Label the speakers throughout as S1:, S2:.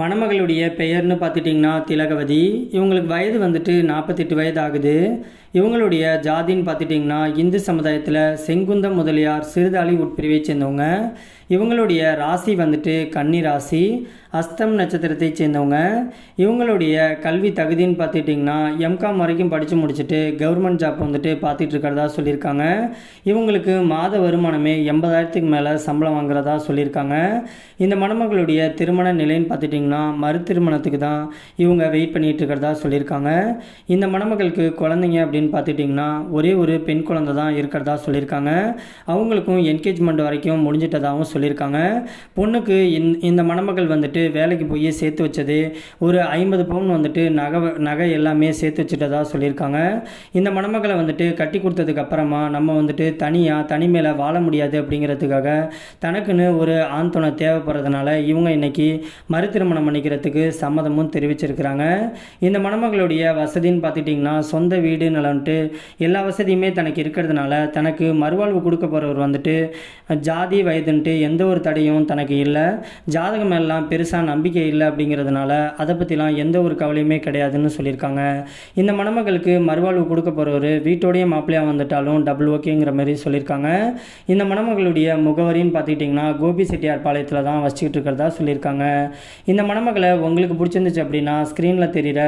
S1: மணமகளுடைய பெயர்னு பார்த்துட்டிங்கன்னா திலகவதி. இவங்களுக்கு வயது வந்துட்டு நாற்பத்தெட்டு வயது ஆகுது இவங்களுடைய ஜாதின்னு பார்த்துட்டிங்கன்னா இந்து சமுதாயத்தில் செங்குந்தம் முதலியார் சிறுதாளி உட்பிரிவை சேர்ந்தவங்க. இவங்களுடைய ராசி வந்துட்டு கன்னி ராசி அஸ்தம் நட்சத்திரத்தை சேர்ந்தவங்க. இவங்களுடைய கல்வி தகுதின்னு பார்த்துட்டிங்கன்னா எம்காம் வரைக்கும் படித்து முடிச்சுட்டு கவர்மெண்ட் ஜாப் வந்துட்டு பார்த்துட்டு இருக்கிறதா சொல்லியிருக்காங்க. இவங்களுக்கு மாத வருமானமே எண்பதாயிரத்துக்கு மேலே சம்பளம் வாங்குறதா சொல்லியிருக்காங்க. இந்த மணமகளுடைய திருமண நிலைன்னு பார்த்துட்டிங்கன்னா மறு திருமணத்துக்கு தான் இவங்க வெயிட் பண்ணிகிட்டு இருக்கிறதா சொல்லியிருக்காங்க. இந்த மணமகளுக்கு குழந்தைங்க அப்படின்னு பார்த்துட்டிங்கன்னா ஒரே ஒரு பெண் குழந்தை தான் இருக்கிறதா சொல்லியிருக்காங்க. அவங்களுக்கும் என்கேஜ்மெண்ட் வரைக்கும் முடிஞ்சிட்டதாகவும் சொல்லியிருக்காங்க. பொண்ணுக்கு இந் இந்த மணமகள் வந்துட்டு வேலைக்கு போய் சேர்த்து வச்சது ஒரு ஐம்பது பவுன் வந்துட்டு நகை நகை எல்லாமே சேர்த்து வச்சுட்டதாக சொல்லியிருக்காங்க. இந்த மணமகளை வந்துட்டு கட்டி கொடுத்ததுக்கு அப்புறமா நம்ம வந்துட்டு தனியாக தனிமையில் வாழ முடியாது அப்படிங்கிறதுக்காக தனக்குன்னு ஒரு ஆண் தேவைப்படுறதுனால இவங்க இன்னைக்கு மறுதிருமணம் பண்ணிக்கிறதுக்கு சம்மதமும் தெரிவிச்சிருக்கிறாங்க. இந்த மணமகளுடைய வசதின்னு பார்த்துட்டிங்கன்னா சொந்த வீடு நிலம்ட்டு எல்லா வசதியுமே தனக்கு இருக்கிறதுனால தனக்கு மறுவாழ்வு கொடுக்க போகிறவர் வந்துட்டு ஜாதி வயதுன்ட்டு எந்த ஒரு தடையும் தனக்கு இல்லை. ஜாதகம் எல்லாம் பெருசாக நம்பிக்கை இல்லை அப்படிங்கிறதுனால அதை பற்றிலாம் எந்த ஒரு கவலையுமே கிடையாதுன்னு சொல்லியிருக்காங்க. இந்த மணமகளுக்கு மறுவாழ்வு கொடுக்க போகிறவர் வீட்டோடைய மாப்பிள்ளையாக வந்துட்டாலும் டபுள் ஓகேங்கிற மாதிரி சொல்லியிருக்காங்க. இந்த மணமகளுடைய முகவரின்னு பார்த்துக்கிட்டிங்கன்னா கோபி செட்டியார் பாளையத்தில் தான் வச்சுக்கிட்டு இருக்கிறதா சொல்லியிருக்காங்க. இந்த மணமகளை உங்களுக்கு பிடிச்சிருந்துச்சு அப்படின்னா ஸ்க்ரீனில் தெரிகிற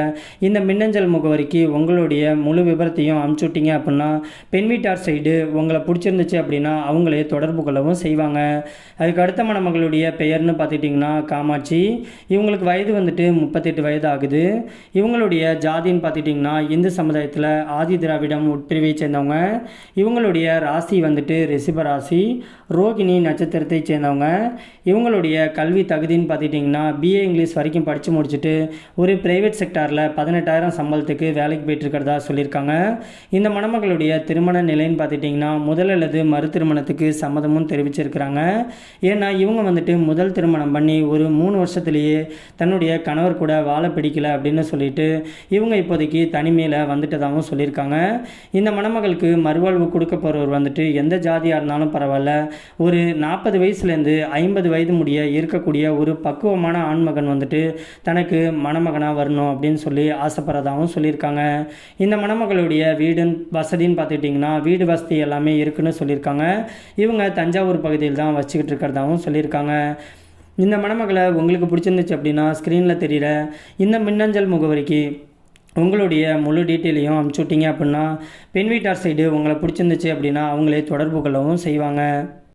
S1: இந்த மின்னஞ்சல் முகவரிக்கு உங்களுடைய முழு விவரத்தையும் அனுப்பிச்சு விட்டீங்க அப்படின்னா பெண் வீட்டார் சைடு உங்களை பிடிச்சிருந்துச்சு அப்படின்னா அவங்களே தொடர்பு கொள்ளவும் செய்வாங்க. அதுக்கு அடுத்த மணமகளுடைய பெயர்னு பார்த்துட்டிங்கன்னா காமாட்சி. இவங்களுக்கு வயது வந்துட்டு முப்பத்தெட்டு வயது ஆகுது. இவங்களுடைய ஜாதின்னு பார்த்துட்டிங்கன்னா இந்து சமுதாயத்தில் ஆதி திராவிடம் உட்பிரிவை சேர்ந்தவங்க. இவங்களுடைய ராசி வந்துட்டு ரிஷப ராசி ரோகிணி நட்சத்திரத்தை சேர்ந்தவங்க. இவங்களுடைய கல்வி தகுதின்னு பார்த்துட்டிங்கன்னா பிஏ இங்கிலீஷ் வரைக்கும் படித்து முடிச்சுட்டு ஒரு பிரைவேட் செக்டாரில் பதினெட்டாயிரம் சம்பளத்துக்கு வேலைக்கு போயிட்டு இருக்கிறதா சொல்லியிருக்காங்க. இந்த மணமகளுடைய திருமண நிலைன்னு பார்த்துட்டிங்கன்னா முதல் அல்லது மறு திருமணத்துக்கு சம்மதமும் தெரிவிச்சிருக்கிறாங்க. ஏன்னா இவங்க வந்துட்டு முதல் திருமணம் பண்ணி ஒரு மூணு வருஷத்துலேயே தன்னுடைய கணவர் கூட வாழ பிடிக்கல அப்படின்னு சொல்லிட்டு இவங்க இப்போதைக்கு தனிமையில் வந்துட்டதாகவும் சொல்லியிருக்காங்க. இந்த மணமகளுக்கு மறுவாழ்வு கொடுக்க போகிறவர் வந்துட்டு எந்த ஜாதியாக இருந்தாலும் பரவாயில்ல. ஒரு நாற்பது வயசுலேருந்து ஐம்பது வயது முடிய இருக்கக்கூடிய ஒரு பக்குவமான ஆண்மகன் வந்துட்டு தனக்கு மணமகனாக வரணும் அப்படின்னு சொல்லி ஆசைப்படுறதாகவும் சொல்லியிருக்காங்க. இந்த மணமகளுடைய வீடுன்னு வசதின்னு பார்த்துக்கிட்டிங்கன்னா வீடு வசதி எல்லாமே இருக்குன்னு சொல்லியிருக்காங்க. இவங்க தஞ்சாவூர் பகுதியில் தான் வச்சுக்கிட்டு இருக்கிறதாகவும் சொல்லியிருக்காங்க. இந்த மணமகளை உங்களுக்கு பிடிச்சிருந்துச்சு அப்படின்னா ஸ்க்ரீனில் தெரிகிற இந்த மின்னஞ்சல் முகவரிக்கு உங்களுடைய முழு டீட்டெயிலையும் அனுப்பிச்சுட்டிங்க அப்படின்னா பெண் வீட்டார் சைடு உங்களை பிடிச்சிருந்துச்சு அப்படின்னா அவங்களே தொடர்பு கொள்ளவும் செய்வாங்க.